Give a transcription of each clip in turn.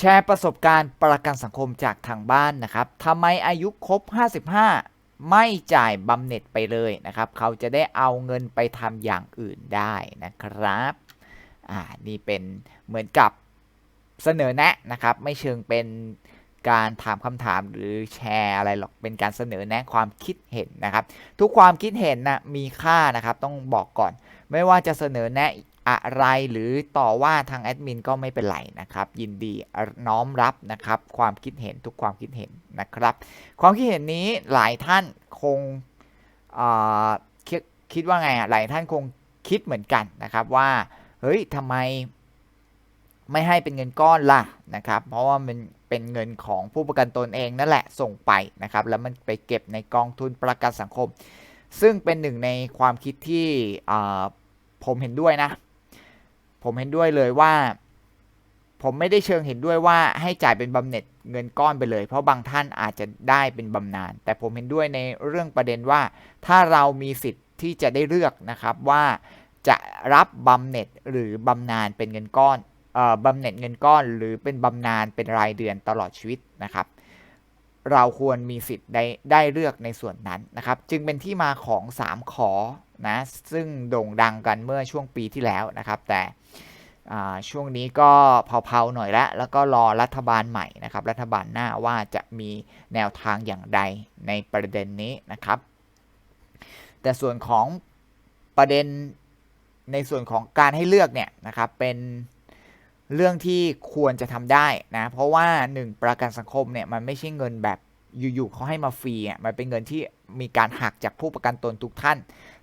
แชร์ประสบการณ์ประกันสังคมจากทางบ้านนะครับทำไมอายุครบ 55 ไม่จ่ายบำเหน็จไปเลยนะครับ เขาจะได้เอาเงินไปทำอย่างอื่นได้นะครับอ่านี่เป็นเหมือนกับเสนอแนะนะครับ ไม่เชิงเป็นการถามคำถามหรือแชร์อะไรหรอก เป็นการเสนอแนะความคิดเห็นนะครับ ทุกความคิดเห็นนะมีค่านะครับ ต้องบอกก่อน ไม่ว่าจะเสนอแนะ อะไรหรือต่อว่าทางแอดมินก็ไม่เป็นไรนะครับ ยินดีน้อมรับนะครับ ความคิดเห็นทุกความคิดเห็นนะครับ ความคิดเห็นนี้หลายท่านคงคิดคิดว่าไงอะหลายท่านคงคิดเหมือนกันนะครับว่าเฮ้ยทำไมไม่ให้เป็นเงินก้อนล่ะนะครับ เพราะว่ามันเป็นเงินของผู้ประกันตนเองนั่นแหละส่งไปนะครับ แล้วมันไปเก็บในกองทุนประกันสังคม ซึ่งเป็นหนึ่งในความคิดที่ผมเห็นด้วยนะ ผมเห็นด้วยเลยว่า ผมไม่ได้เชิงเห็นด้วยว่าให้จ่ายเป็นบำเหน็จเงินก้อนไปเลย เพราะบางท่านอาจจะได้เป็นบำนาญแต่ผมเห็นด้วยในเรื่องประเด็นว่า ถ้าเรามีสิทธิ์ที่จะได้เลือกนะครับว่าจะรับบำเหน็จหรือบำนาญเป็นเงินก้อนออบำเหน็จเงินก้อนหรือเป็นบำนาญเป็นรายเดือนตลอดชีวิตนะครับ เราควรมีสิทธิ์ได้ได้เลือกในส่วนนั้นนะครับ จึงเป็นที่มาของ 3 ขอ นะซึ่งโด่งดังกันเมื่อช่วงปีที่แล้วนะครับ แต่ช่วงนี้ก็เผาๆหน่อยล้วแล้วก็รอรัฐบาลใหม่นะครับ รัฐบาลหน้าว่าจะมีแนวทางอย่างใดในประเด็นนี้นะครับ แต่ส่วนของประเด็นในส่วนของการให้เลือกเนี่ยนะครับเป็นเรื่องที่ควรจะทำได้นะ เพราะว่า 1 ประกันสังคมเนี่ยมันไม่ใช่เงินแบบอยู่ๆเขาให้มาฟรีอะมันเป็นเงินที่มีการหักจากผู้ประกันตนทุกท่าน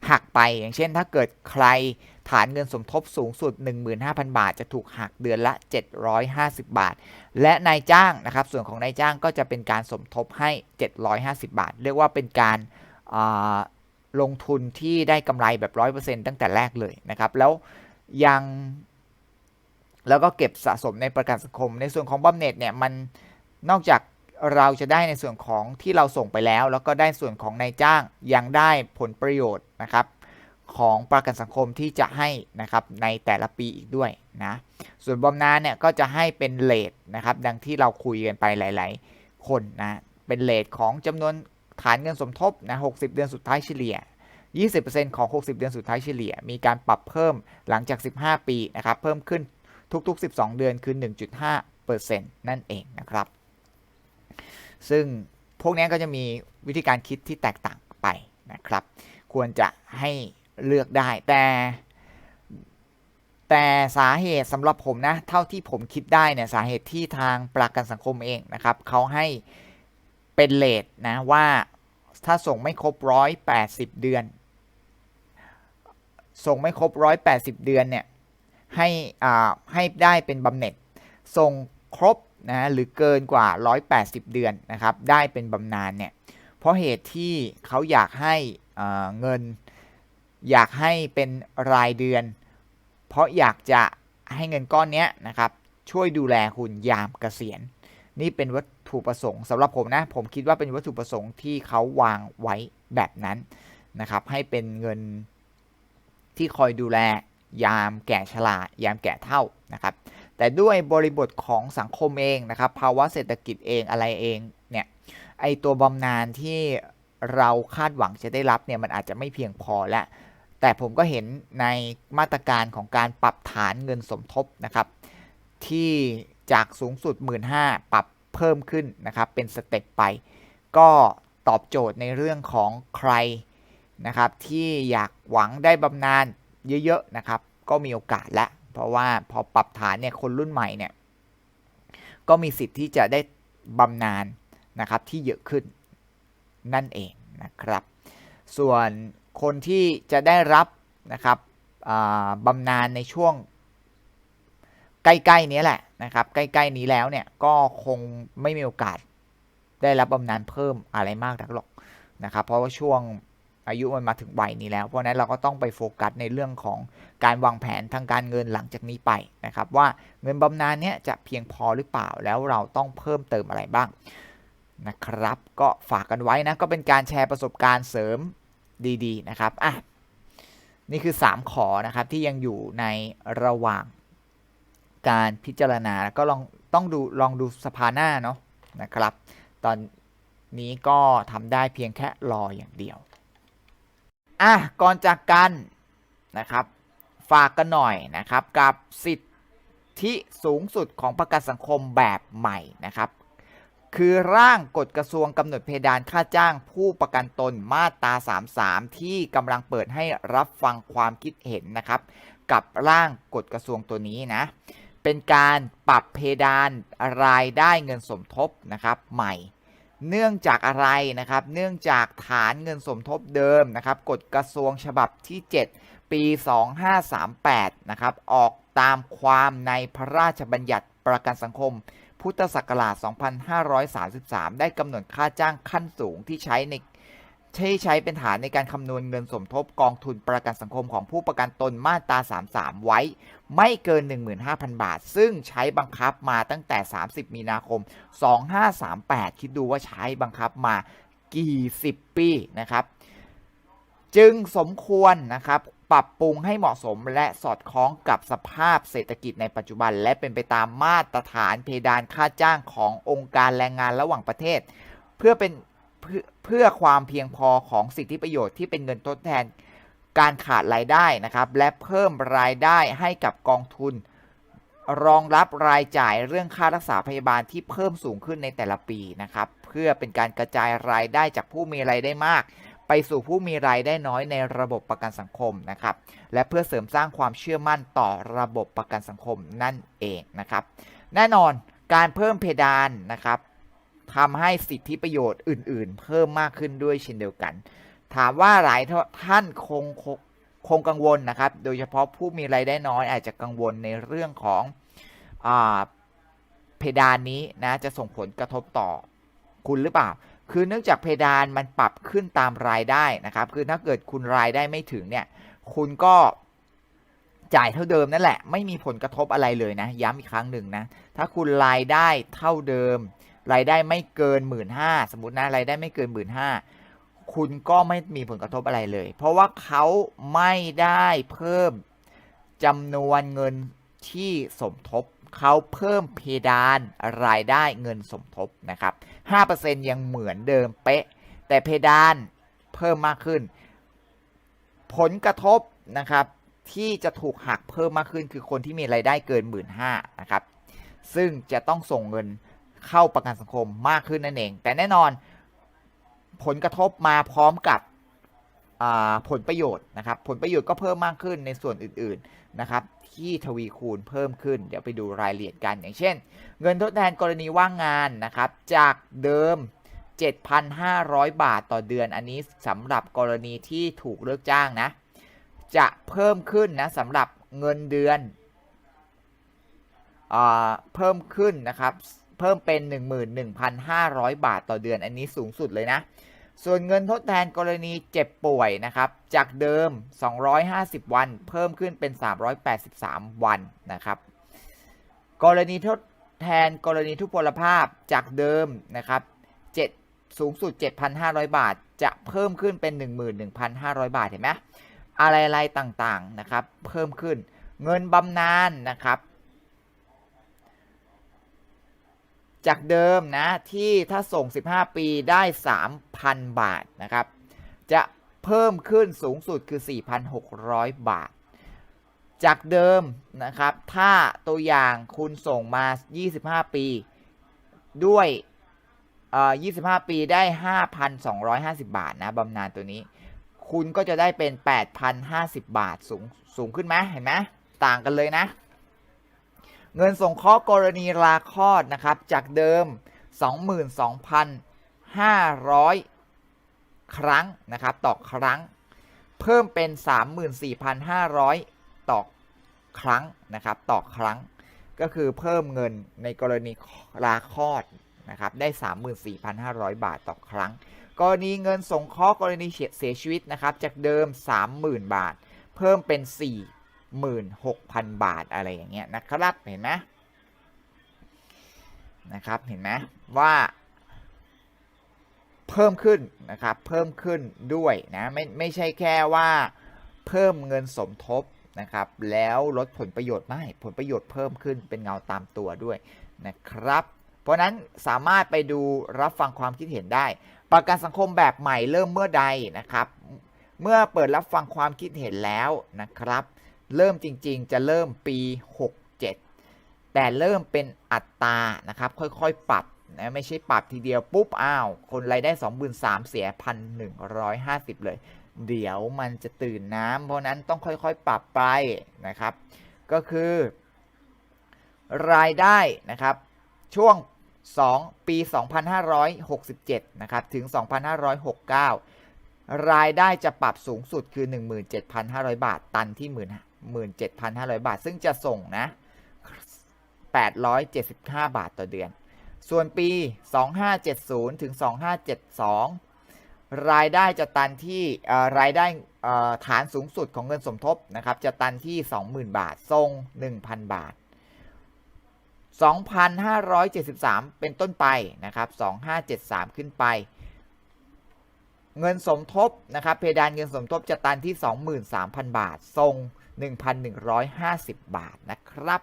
หักไป อย่างเช่นถ้าเกิดใครฐานเงินสมทบสูงสุด 15,000 บาท จะถูกหักเดือนละ 750 บาท และนายจ้างนะครับส่วนของนายจ้างก็จะเป็นการสมทบให้ 750 บาท เรียกว่าเป็นการลงทุนที่ได้กำไรแบบ 100%ตั้งแต่แรกเลยนะครับ แล้วยัง แล้วก็เก็บสะสมในประกันสังคม ในส่วนของบำเหน็จเนี่ยมันนอกจาก เราจะได้ในส่วนของที่เราส่งไปแล้ว แล้วก็ได้ส่วนของนายจ้างยังได้ผลประโยชน์นะครับของประกันสังคมที่จะให้นะครับในแต่ละปีอีกด้วยนะส่วนบำนาญเนี่ยก็จะให้เป็นเลทนะครับดังที่เราคุยกันไปหลาย ๆ คนนะเป็นเลทของจำนวนฐานเงินสมทบนะ60 เดือนสุดท้ายเฉลี่ย 20%ของ 60 เดือนสุดท้ายเฉลี่ย มีการปรับเพิ่มหลังจาก 15 ปีนะครับเพิ่มขึ้นทุก ๆ 12 เดือนคือ 1.5%นั่นเองนะครับ ซึ่งพวกนี้ก็จะมีวิธีการคิดที่แตกต่างไปนะครับ ควรจะให้เลือกได้ แต่ แต่สาเหตุสำหรับผมนะ เท่าที่ผมคิดได้เนี่ยสาเหตุที่ทางประกันสังคมเองนะครับเขาให้เป็นเลทนะว่าถ้าส่งไม่ครบร้อยแปดสิบเดือน ส่งไม่ครบร้อยแปดสิบเดือนเนี่ยให้อ่าให้ได้เป็นบำเหน็จ ส่งครบ นะหรือเกินกว่า 180 เดือนนะครับได้เป็นบำนาญเนี่ยเพราะเหตุที่เขาอยากให้เงิน อยากให้เป็นรายเดือน เพราะอยากจะให้เงินก้อนนี้นะครับช่วยดูแลคุณยามเกษียณ นี่เป็นวัตถุประสงค์สำหรับผมนะ ผมคิดว่าเป็นวัตถุประสงค์ที่เขาวางไว้แบบนั้นนะครับให้เป็นเงินที่คอยดูแลยามแก่ชรายามแก่เท่านะครับ แต่ด้วยบริบทของสังคมเองนะครับภาวะเศรษฐกิจเองอะไรเองเนี่ยไอตัวบำนาญที่เราคาดหวังจะได้รับเนี่ยมันอาจจะไม่เพียงพอแล้วแต่ผมก็เห็นในมาตรการของการปรับฐานเงินสมทบนะครับที่จากสูงสุด 1 5ื่นปรับเพิ่มขึ้นนะครับเป็นสเต็ปไป ก็ตอบโจทย์ในเรื่องของใครนะครับที่อยากหวังได้บำนาญเยอะๆนะครับก็มีโอกาสแล้ว เพราะว่าพอปรับฐานเนี่ยคนรุ่นใหม่เนี่ยก็มีสิทธิ์ที่จะได้บำนาญนะครับที่เยอะขึ้นนั่นเองนะครับ ส่วนคนที่จะได้รับนะครับบำนาญในช่วงใกล้ๆนี้แหละนะครับใกล้ๆนี้แล้วเนี่ยก็คงไม่มีโอกาสได้รับบำนาญเพิ่มอะไรมากนักหรอกนะครับ เพราะว่าช่วง อายุมันมาถึงวัยนี้แล้ว เพราะนั้นเราก็ต้องไปโฟกัสในเรื่องของการวางแผนทางการเงินหลังจากนี้ไปนะครับว่าเงินบำนาญเนี้ยจะเพียงพอหรือเปล่าแล้วเราต้องเพิ่มเติมอะไรบ้างนะครับก็ฝากกันไว้นะก็เป็นการแชร์ประสบการณ์เสริมดีๆนะครับอะนี่คือ 3 ขอนะครับที่ยังอยู่ในระหว่างการพิจารณาก็ลองต้องดูลองดูสภาหน้าเนาะนะครับ ตอนนี้ก็ทำได้เพียงแค่รออย่างเดียว อะก่อนจากกันนะครับ ฝากกันหน่อยนะครับ กับสิทธิสูงสุดของประกันสังคมแบบใหม่นะครับ คือร่างกฎกระทรวงกำหนดเพดานค่าจ้างผู้ประกันตนมาตรา 33 ที่กำลังเปิดให้รับฟังความคิดเห็นนะครับ กับร่างกฎกระทรวงตัวนี้นะเป็นการปรับเพดานรายได้เงินสมทบนะครับใหม่ เนื่องจากอะไรนะครับ เนื่องจากฐานเงินสมทบเดิมนะครับกฎกระทรวงฉบับที่ 7 ปี 2538 นะครับ ออกตามความในพระราชบัญญัติประกันสังคม พุทธศักราช 2533 ได้กำหนดค่าจ้างขั้นสูงที่ใช้ใน ที่ใช้เป็นฐานในการคำนวณเงินสมทบกองทุนประกันสังคมของผู้ประกันตนมาตรา 33 ไว้ ไม่เกิน 15,000 บาท ซึ่งใช้บังคับมาตั้งแต่ 30 มีนาคม 2538 คิดดูว่าใช้บังคับมากี่สิบปีนะครับ จึงสมควรนะครับปรับปรุงให้เหมาะสมและสอดคล้องกับสภาพเศรษฐกิจในปัจจุบัน และเป็นไปตามมาตรฐานเพดานค่าจ้างขององค์การแรงงานระหว่างประเทศ เพื่อเป็น เพื่อความเพียงพอของสิทธิประโยชน์ที่เป็นเงินทดแทนการขาดรายได้นะครับและเพิ่มรายได้ให้กับกองทุน รองรับรายจ่ายเรื่องค่ารักษาพยาบาลที่เพิ่มสูงขึ้นในแต่ละปีนะครับเพื่อเป็นการกระจายรายได้จากผู้มีรายได้มาก ไปสู่ผู้มีรายได้น้อยในระบบประกันสังคมนะครับและเพื่อเสริมสร้างความเชื่อมั่นต่อระบบประกันสังคมนั่นเองนะครับแน่นอนการเพิ่มเพดานนะครับ ทำให้สิทธิประโยชน์อื่น ๆ เพิ่มมากขึ้นด้วยเช่นเดียวกัน ถามว่าหลายท่านคงคงคงกังวลนะครับ โดยเฉพาะผู้มีรายได้น้อยอาจจะกังวลในเรื่องของอเพดานนี้นะจะส่งผลกระทบต่อคุณหรือเปล่า คือเนื่องจากเพดานมันปรับขึ้นตามรายได้นะครับ คือถ้าเกิดคุณรายได้ไม่ถึงเนี่ยคุณก็จ่ายเท่าเดิมนั่นแหละ ไม่มีผลกระทบอะไรเลยนะ ย้ำอีกครั้งหนึ่งนะ ถ้าคุณรายได้เท่าเดิม รายได้ไม่เกินหมื่นห้าสมมตินะรายได้ไม่เกินหมื่นห้าคุณก็ไม่มีผลกระทบอะไรเลย เพราะว่าเขาไม่ได้เพิ่มจำนวนเงินที่สมทบเขาเพิ่มเพดานรายได้เงินสมทบนะครับ 5%ยังเหมือนเดิมเป๊ะ แต่เพดานเพิ่มมากขึ้น ผลกระทบนะครับที่จะถูกหักเพิ่มมากขึ้นคือคนที่มีรายได้เกิน 1 5ื่นนะครับ ซึ่งจะต้องส่งเงิน เข้าประกันสังคมมากขึ้นนั่นเอง แต่แน่นอนผลกระทบมาพร้อมกับผลประโยชน์นะครับผลประโยชน์ก็เพิ่มมากขึ้นในส่วนอื่นๆนะครับที่ทวีคูณเพิ่มขึ้น เดี๋ยวไปดูรายละเอียดกันอย่างเช่น เงินทดแทนกรณีว่างงานนะครับจากเดิม 7,500 บาทต่อเดือนอันนี้สำหรับกรณีที่ถูกเลิกจ้างนะจะเพิ่มขึ้นนะสำหรับเงินเดือนอเพิ่มขึ้นนะครับ เพิ่มเป็น 11,500 บาทต่อเดือนอันนี้สูงสุดเลยนะ ส่วนเงินทดแทนกรณีเจ็บป่วยนะครับ จากเดิม 250 วัน เพิ่มขึ้นเป็น 383 วันนะครับ กรณีทดแทนกรณีทุพพลภาพจากเดิมนะครับ7สูงสุด 7,500 บาท จะเพิ่มขึ้นเป็น 11,500 บาทเห็นไหมอะไรๆต่างๆนะครับ เพิ่มขึ้นเงินบำนาญนะครับ จากเดิมนะที่ถ้าส่ง 15 ปีได้ 3,000 บาทนะครับ จะเพิ่มขึ้นสูงสุดคือ 4,600 บาท จากเดิมนะครับ ถ้าตัวอย่างคุณส่งมา 25 ปี ด้วยเอ่อ25 ปีได้ 5,250 บาทนะบำนาญตัวนี้ คุณก็จะได้เป็น 8,050 บาทสูงสูงขึ้นไหมเห็นไหมต่างกันเลยนะ เงินสงเคราะห์กรณีลาคลอดนะครับ จากเดิม 22,500 ครั้งนะครับ ต่อครั้ง เพิ่มเป็น 34,500 ต่อครั้งนะครับ ต่อครั้ง ก็คือเพิ่มเงินในกรณีลาคลอดนะครับ ได้ 34,500 บาทต่อครั้ง กรณีเงินสงเคราะห์กรณีเสียชีวิตนะครับ จากเดิม 30,000 บาท เพิ่มเป็น 46,000 บาทอะไรอย่างเงี้ยนะครับเห็นไหมนะครับเห็นไหมว่า เพิ่มขึ้นนะครับเพิ่มขึ้นด้วยนะไม่ไม่ใช่แค่ว่าเพิ่มเงินสมทบนะครับแล้วลดผลประโยชน์ไม่ผลประโยชน์เพิ่มขึ้นเป็นเงาตามตัวด้วยนะครับ เพราะนั้นสามารถไปดูรับฟังความคิดเห็นได้ ประกันสังคมแบบใหม่เริ่มเมื่อใดนะครับ เมื่อเปิดรับฟังความคิดเห็นแล้วนะครับ เริ่มจริงๆ จะเริ่มปี 67 แต่เริ่มเป็นอัตรานะครับ ค่อยๆ ปรับนะไม่ใช่ปรับทีเดียวปุ๊บอ้าว คนรายได้ 23,000เสีย 1,150 เลย เดี๋ยวมันจะตื่นน้ำเพราะนั้นต้องค่อยๆ ปรับไปนะครับ ก็คือ รายได้นะครับ ช่วง 2 ปี 2567 นะครับ ถึง 2569รายได้จะปรับสูงสุดคือ 17,500 บาท ตันที่ 17,500 บาท ซึ่งจะส่งนะ 875 บาทต่อเดือน ส่วนปี 2570 ถึง 2572 รายได้จะตันที่รายได้ฐานสูงสุดของเงินสมทบนะครับ จะตันที่ 20,000 บาท ทรง 1,000 บาท 2,573 เป็นต้นไปนะครับ 2573 ขึ้นไป เงินสมทบนะครับ เพดานเงินสมทบจะตันที่ 23,000 บาท ทรง 1,150 บาทนะครับ